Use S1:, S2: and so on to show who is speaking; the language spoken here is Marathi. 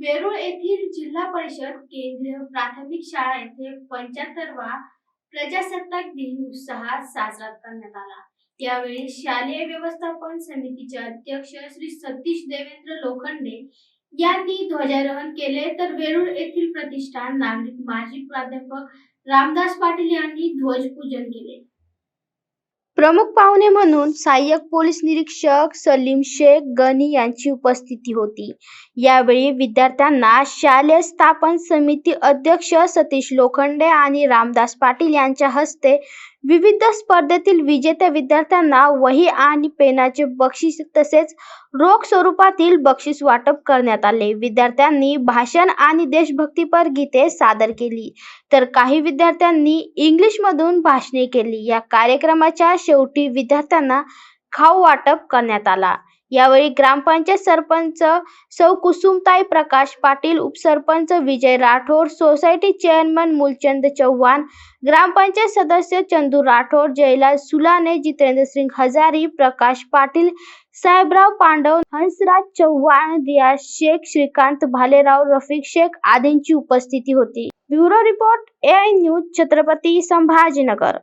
S1: वेरूळ येथील जिल्हा परिषद केंद्रीय प्राथमिक शाळा येथे पंच्याहत्तरवा प्रजासत्ताक दिन उत्साहात साजरा करण्यात आला. यावेळी शालेय व्यवस्थापन समितीचे अध्यक्ष श्री सतीश देवेंद्र लोखंडे यांनी ध्वजारोहण केले. तर वेरूळ येथील प्रतिष्ठान नागरिक माजी प्राध्यापक रामदास पाटील यांनी ध्वजपूजन केले.
S2: प्रमुख पाहुणे म्हणून सहाय्यक पोलीस निरीक्षक सलीम शेख गनी यांची उपस्थिती होती. यावेळी विद्यार्थ्यांना शालेय स्थापन समिती अध्यक्ष सतीश लोखंडे आणि रामदास पाटील यांच्या हस्ते विविध स्पर्धेतील विजेत्या विद्यार्थ्यांना वही आणि पेनाचे बक्षीस तसेच रोख स्वरूपातील बक्षीस वाटप करण्यात आले. विद्यार्थ्यांनी भाषण आणि देशभक्तीपर गीते सादर केली. तर काही विद्यार्थ्यांनी इंग्लिशमधून भाषणे केली. या कार्यक्रमाच्या शेवटी विद्यार्थ्यांना खाऊ वाटप करण्यात आला. यावेळी ग्रामपंचायत सरपंच सौ कुसुमताई प्रकाश पाटील उपसरपंच विजय राठोड सोसायटी चेअरमन मूलचंद चव्हाण ग्रामपंचायत सदस्य चंदू राठोड जयलाल सुलाने जितेंद्र सिंग हजारी प्रकाश पाटील साहेबराव पांडव हंसराज चव्हाण दिया शेख श्रीकांत भालेराव रफिक शेख आदींची उपस्थिती होती. Bureau report A news Chhatrapati Sambhajinagar.